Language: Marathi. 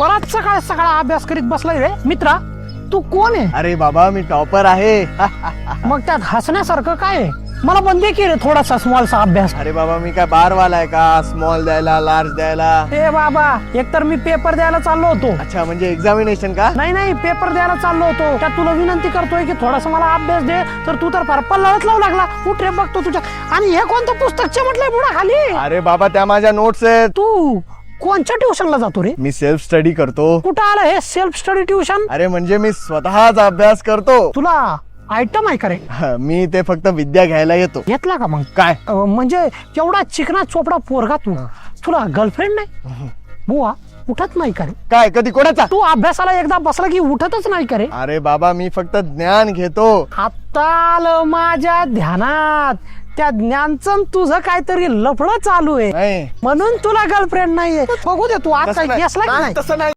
परत सकाळ सकाळ अभ्यास करीत बसलाय रे. मित्रा तू कोण आहे? अरे बाबा मी टॉपर आहे. मग त्यात हसण्यासारखं काय आहे? मला पण दे की रे थोडासा स्मॉलचा अभ्यास. अरे बाबा मी काय बार वाला आहे का? स्मॉल द्यायला लार्ज द्यायला? ए बाबा एकतर मी पेपर द्यायला चाललो होतो. अच्छा म्हणजे एक्झामिनेशन का? नाही नाही पेपर द्यायला चाललो होतो. त्यात तुला विनंती करतोय की थोडासा मला अभ्यास दे तर तू तर फार पल्लाळत लावू लागला. उठ रे बघतो तुझ्या. आणि हे कोणतं पुस्तक? म्हटलंय बुडा खाली. अरे बाबा त्या माझ्या नोट्स आहेत. तू. कोणच्या ट्युशनला जातो रे? मी सेल्फ स्टडी करतो. कुठं आलं हे सेल्फ स्टडी ट्युशन अरे म्हणजे मी स्वतःच अभ्यास करतो. तुला आयटम आहे का रे? मी ते फक्त विद्या घ्यायला येतो. घेतला का मग? काय? अं, म्हणजे एवढा चिकना चोपडा पोरगा तू. तुला गर्लफ्रेंड नाही? बुवा. उठत नाही का रे काय कधी कोणाचा? तू अभ्यासाला एकदा बसला की उठतच नाही का रे अरे बाबा मी फक्त ज्ञान घेतो. आता आलं माझ्या ध्यानात. त्या ज्ञानचं तुझं काहीतरी लफडं चालू आहे. नाही. म्हणून तुला गर्लफ्रेंड नाहीये. बघू दे तू आज तसं काही नाही. नेसला की नाही, नाही? तसं नाही.